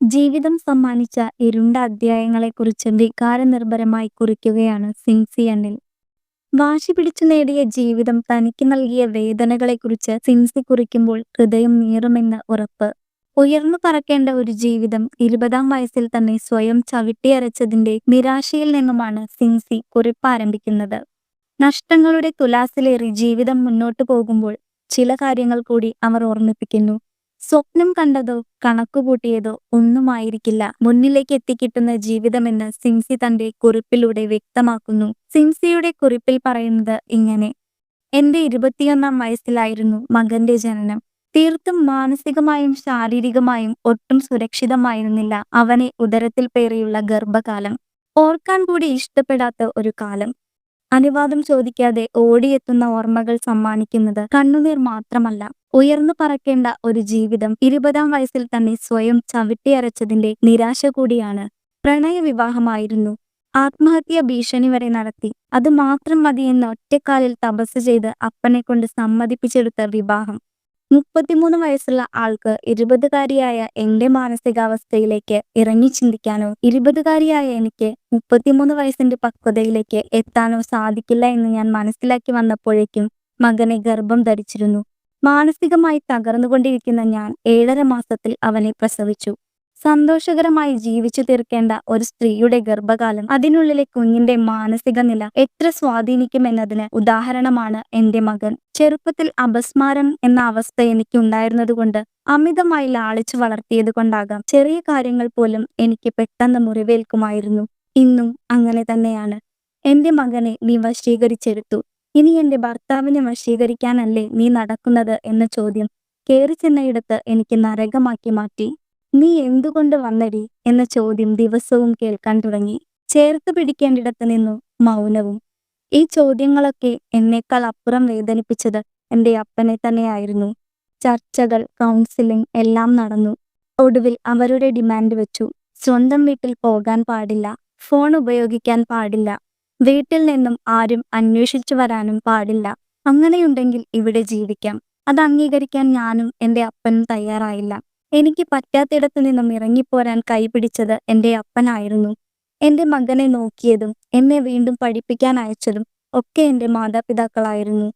ജീവിതം സമ്മാനിച്ച ഇരുണ്ട അധ്യായങ്ങളെക്കുറിച്ച് വികാരനിർഭരമായി കുറിക്കുകയാണ് സിൻസി വാശി പിടിച്ചു നേടിയ ജീവിതം തനിക്ക് നൽകിയ വേദനകളെക്കുറിച്ച് സിൻസി കുറിക്കുമ്പോൾ ഹൃദയം നീറുമെന്ന് ഉറപ്പ്. ഉയർന്നു പറക്കേണ്ട ഒരു ജീവിതം ഇരുപതാം വയസ്സിൽ തന്നെ സ്വയം ചവിട്ടിയരച്ചതിന്റെ നിരാശയിൽ നിന്നുമാണ് സിൻസി കുറിപ്പ് ആരംഭിക്കുന്നത് നഷ്ടങ്ങളുടെ തുലാസിലേറി ജീവിതം മുന്നോട്ടു പോകുമ്പോൾ ചില കാര്യങ്ങൾ കൂടി അവർ ഓർമ്മിപ്പിക്കുന്നു. സ്വപ്നം കണ്ടതോ കണക്കുകൂട്ടിയതോ ഒന്നുമായിരിക്കില്ല. മുന്നിലേക്ക് എത്തിക്കിട്ടുന്ന ജീവിതമെന്ന് സിംസി തന്റെ കുറിപ്പിലൂടെ വ്യക്തമാക്കുന്നു. സിംസിയുടെ കുറിപ്പിൽ പറയുന്നത് ഇങ്ങനെ. എന്റെ ഇരുപത്തിയൊന്നാം വയസ്സിലായിരുന്നു മകന്റെ ജനനം. തീർത്തും മാനസികമായും ശാരീരികമായും ഒട്ടും സുരക്ഷിതമായിരുന്നില്ല. അവനെ ഉദരത്തിൽ പേറിയുള്ള ഗർഭകാലം. ഓർക്കാൻ കൂടി ഇഷ്ടപ്പെടാത്ത ഒരു കാലം. അനുവാദം ചോദിക്കാതെ ഓടിയെത്തുന്ന ഓർമ്മകൾ സമ്മാനിക്കുന്നത് കണ്ണുനീർ മാത്രമല്ല. ഉയർന്നു പറക്കേണ്ട ഒരു ജീവിതം ഇരുപതാം വയസ്സിൽ തന്നെ സ്വയം ചവിട്ടിയരച്ചതിന്റെ നിരാശ കൂടിയാണ്. പ്രണയവിവാഹമായിരുന്നു. ആത്മഹത്യ ഭീഷണി വരെ നടത്തി. അത് മാത്രം മതിയെന്ന് ഒറ്റക്കാലിൽ തപസ് ചെയ്ത് അപ്പനെ കൊണ്ട് സമ്മതിപ്പിച്ചെടുത്ത വിവാഹം. മുപ്പത്തിമൂന്ന് വയസ്സുള്ള ആൾക്ക് ഇരുപതുകാരിയായ എന്റെ മാനസികാവസ്ഥയിലേക്ക് ഇറങ്ങി ചിന്തിക്കാനോ ഇരുപതുകാരിയായ എനിക്ക് മുപ്പത്തിമൂന്ന് വയസ്സിന്റെ പക്വതയിലേക്ക് എത്താനോ സാധിക്കില്ല എന്ന് ഞാൻ മനസ്സിലാക്കി വന്നപ്പോഴേക്കും മകനെ ഗർഭം ധരിച്ചിരുന്നു. മാനസികമായി തകർന്നുകൊണ്ടിരിക്കുന്ന ഞാൻ ഏഴര മാസത്തിൽ അവനെ പ്രസവിച്ചു. സന്തോഷകരമായി ജീവിച്ചു തീർക്കേണ്ട ഒരു സ്ത്രീയുടെ ഗർഭകാലം അതിനുള്ളിലെ കുഞ്ഞിന്റെ മാനസിക നില എത്ര സ്വാധീനിക്കുമെന്നതിന് ഉദാഹരണമാണ് എന്റെ മകൻ. ചെറുപ്പത്തിൽ അപസ്മാരം എന്ന അവസ്ഥ എനിക്ക് ഉണ്ടായിരുന്നതുകൊണ്ട് അമിതമായി ലാളിച്ചു വളർത്തിയത് കൊണ്ടാകാം. ചെറിയ കാര്യങ്ങൾ പോലും എനിക്ക് പെട്ടെന്ന് മുറിവേൽക്കുമായിരുന്നു. ഇന്നും അങ്ങനെ തന്നെയാണ്. എന്റെ മകനെ നീ വശീകരിച്ചെടുത്തു ഇനി എന്റെ ഭർത്താവിനെ വശീകരിക്കാനല്ലേ നീ നടക്കുന്നത് എന്ന ചോദ്യം കയറി ചെന്നയിടത്ത് എനിക്ക് നരകമാക്കി മാറ്റി. നീ എന്തുകൊണ്ട് വന്നടി? എന്ന ചോദ്യം ദിവസവും കേൾക്കാൻ തുടങ്ങി. ചേർത്ത് പിടിക്കേണ്ടിടത്ത് നിന്നു മൗനവും. ഈ ചോദ്യങ്ങളൊക്കെ എന്നേക്കാൾ അപ്പുറം വേദനിപ്പിച്ചത് എന്റെ അപ്പനെ തന്നെയായിരുന്നു. ചർച്ചകൾ കൗൺസിലിംഗ് എല്ലാം നടന്നു. ഒടുവിൽ അവരുടെ ഡിമാൻഡ് വെച്ചു. സ്വന്തം വീട്ടിൽ പോകാൻ പാടില്ല. ഫോൺ ഉപയോഗിക്കാൻ പാടില്ല. വീട്ടിൽ നിന്നും ആരും അന്വേഷിച്ചു വരാനും പാടില്ല. അങ്ങനെയുണ്ടെങ്കിൽ ഇവിടെ ജീവിക്കാം. അത് അംഗീകരിക്കാൻ ഞാനും എന്റെ അപ്പനും തയ്യാറായില്ല. എനിക്ക് പറ്റാത്തിടത്തു നിന്നും ഇറങ്ങിപ്പോരാൻ കൈപിടിച്ചത് എന്റെ അപ്പനായിരുന്നു. എന്റെ മകനെ നോക്കിയതും എന്നെ വീണ്ടും പഠിപ്പിക്കാൻ അയച്ചതും ഒക്കെ എന്റെ മാതാപിതാക്കളായിരുന്നു.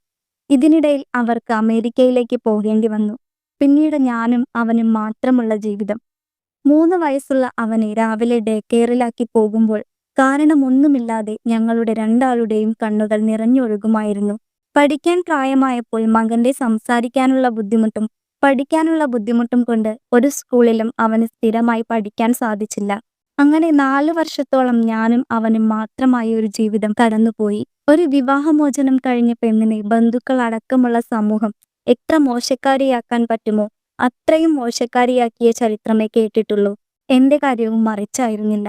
ഇതിനിടയിൽ അവർക്ക് അമേരിക്കയിലേക്ക് പോകേണ്ടി വന്നു. പിന്നീട് ഞാനും അവനും മാത്രമുള്ള ജീവിതം. മൂന്ന് വയസ്സുള്ള അവനെ രാവിലെ ഡേ കെയറിലാക്കി പോകുമ്പോൾ കാരണമൊന്നുമില്ലാതെ ഞങ്ങളുടെ രണ്ടാളുടെയും കണ്ണുകൾ നിറഞ്ഞൊഴുകുമായിരുന്നു. പഠിക്കാൻ പ്രായമായപ്പോൾ മകന്റെ സംസാരിക്കാനുള്ള ബുദ്ധിമുട്ടും പഠിക്കാനുള്ള ബുദ്ധിമുട്ടും കൊണ്ട് ഒരു സ്കൂളിലും അവന് സ്ഥിരമായി പഠിക്കാൻ സാധിച്ചില്ല. അങ്ങനെ നാലു വർഷത്തോളം ഞാനും അവനും മാത്രമായ ഒരു ജീവിതം കടന്നുപോയി. ഒരു വിവാഹമോചനം കഴിഞ്ഞ പെണ്ണിനെ ബന്ധുക്കൾ അടക്കമുള്ള സമൂഹം എത്ര മോശക്കാരിയാക്കാൻ പറ്റുമോ അത്രയും മോശക്കാരിയാക്കിയ ചരിത്രമേ കേട്ടിട്ടുള്ളൂ. എന്റെ കാര്യവും മറിച്ചായിരുന്നില്ല.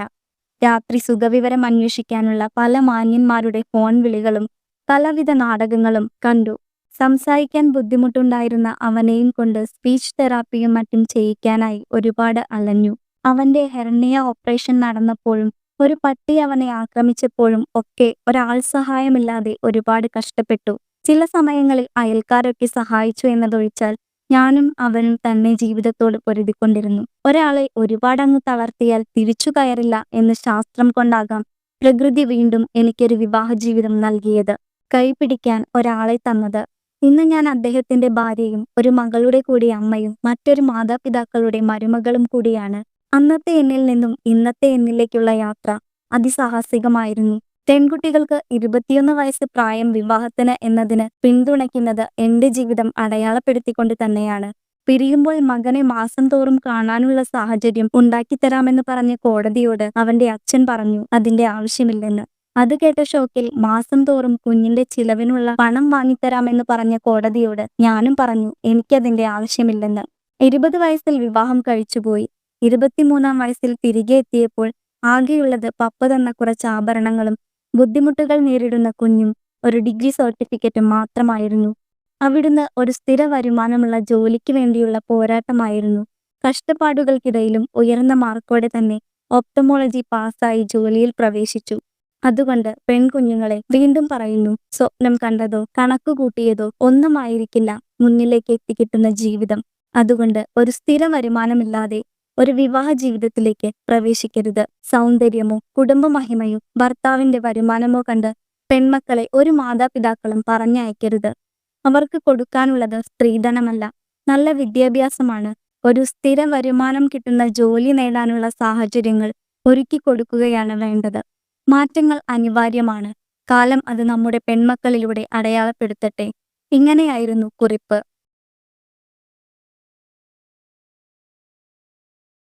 രാത്രി സുഖവിവരം അന്വേഷിക്കാനുള്ള പല മാന്യന്മാരുടെ ഫോൺ വിളികളും പലവിധ നാടകങ്ങളും കണ്ടു. സംസാരിക്കാൻ ബുദ്ധിമുട്ടുണ്ടായിരുന്ന അവനെയും കൊണ്ട് സ്പീച്ച് തെറാപ്പിയും മറ്റും ചെയ്യിക്കാനായി ഒരുപാട് അലഞ്ഞു. അവന്റെ ഹെർണിയ ഓപ്പറേഷൻ നടന്നപ്പോഴും ഒരു പട്ടി അവനെ ആക്രമിച്ചപ്പോഴും ഒക്കെ ഒരാൾ സഹായമില്ലാതെ ഒരുപാട് കഷ്ടപ്പെട്ടു. ചില സമയങ്ങളിൽ അയൽക്കാരൊക്കെ സഹായിച്ചു എന്നതൊഴിച്ചാൽ ഞാനും അവനും തന്നെ ജീവിതത്തോട് പൊരുതിക്കൊണ്ടിരുന്നു. ഒരാളെ ഒരുപാടങ്ങ് തളർത്തിയാൽ തിരിച്ചു കയറില്ല എന്ന് ശാസ്ത്രം കൊണ്ടാകാം പ്രകൃതി വീണ്ടും എനിക്കൊരു വിവാഹ ജീവിതം നൽകിയത്. കൈപിടിക്കാൻ ഒരാളെ തന്നത്. ഇന്ന് ഞാൻ അദ്ദേഹത്തിന്റെ ഭാര്യയും ഒരു മകളുടെ കൂടി അമ്മയും മറ്റൊരു മാതാപിതാക്കളുടെ മരുമകളും കൂടിയാണ്. അന്നത്തെ എന്നിൽ നിന്നും ഇന്നത്തെ എന്നിലേക്കുള്ള യാത്ര അതിസാഹസികമായിരുന്നു. പെൺകുട്ടികൾക്ക് ഇരുപത്തിയൊന്ന് വയസ്സ് പ്രായം വിവാഹത്തിന് എന്നതിന് പിന്തുണയ്ക്കുന്നത് എന്റെ ജീവിതം അടയാളപ്പെടുത്തിക്കൊണ്ട് തന്നെയാണ്. പിരിയുമ്പോൾ മകനെ മാസം തോറും കാണാനുള്ള സാഹചര്യം ഉണ്ടാക്കിത്തരാമെന്ന് പറഞ്ഞ കോടതിയോട് അവന്റെ അച്ഛൻ പറഞ്ഞു അതിന്റെ ആവശ്യമില്ലെന്ന്. അത് കേട്ട ഷോക്കിൽ മാസം തോറും കുഞ്ഞിന്റെ ചിലവിനുള്ള പണം വാങ്ങിത്തരാമെന്ന് പറഞ്ഞ കോടതിയോട് ഞാനും പറഞ്ഞു എനിക്കതിന്റെ ആവശ്യമില്ലെന്ന്. ഇരുപത് വയസ്സിൽ വിവാഹം കഴിച്ചുപോയി. ഇരുപത്തിമൂന്നാം വയസ്സിൽ തിരികെ എത്തിയപ്പോൾ ആകെയുള്ളത് പപ്പ തന്ന കുറച്ച് ആഭരണങ്ങളും ബുദ്ധിമുട്ടുകൾ നേരിടുന്ന കുഞ്ഞും ഒരു ഡിഗ്രി സർട്ടിഫിക്കറ്റും മാത്രമായിരുന്നു. അവിടുന്ന് ഒരു സ്ഥിര വരുമാനമുള്ള ജോലിക്ക് വേണ്ടിയുള്ള പോരാട്ടമായിരുന്നു. കഷ്ടപ്പാടുകൾക്കിടയിലും ഉയർന്ന മാർക്കോടെ തന്നെ ഓപ്തമോളജി പാസ്സായി ജോലിയിൽ പ്രവേശിച്ചു. അതുകൊണ്ട് പെൺകുഞ്ഞുങ്ങളെ വീണ്ടും പറയുന്നു സ്വപ്നം കണ്ടതോ കണക്കു കൂട്ടിയതോ ഒന്നുമായിരിക്കില്ല മുന്നിലേക്ക് എത്തിക്കിട്ടുന്ന ജീവിതം. അതുകൊണ്ട് ഒരു സ്ഥിര വരുമാനമില്ലാതെ ഒരു വിവാഹ ജീവിതത്തിലേക്ക് പ്രവേശിക്കരുത്. സൗന്ദര്യമോ കുടുംബമഹിമയോ ഭർത്താവിന്റെ വരുമാനമോ കണ്ട് പെൺമക്കളെ ഒരു മാതാപിതാക്കളും പറഞ്ഞയക്കരുത്. അവർക്ക് കൊടുക്കാനുള്ളത് സ്ത്രീധനമല്ല. നല്ല വിദ്യാഭ്യാസമാണ്. ഒരു സ്ഥിര വരുമാനം കിട്ടുന്ന ജോലി നേടാനുള്ള സാഹചര്യങ്ങൾ ഒരുക്കി കൊടുക്കുകയാണ് വേണ്ടത്. മാറ്റങ്ങൾ അനിവാര്യമാണ്. കാലം അത് നമ്മുടെ പെൺമക്കളിലൂടെ അടയാളപ്പെടുത്തട്ടെ. ഇങ്ങനെയായിരുന്നു കുറിപ്പ്.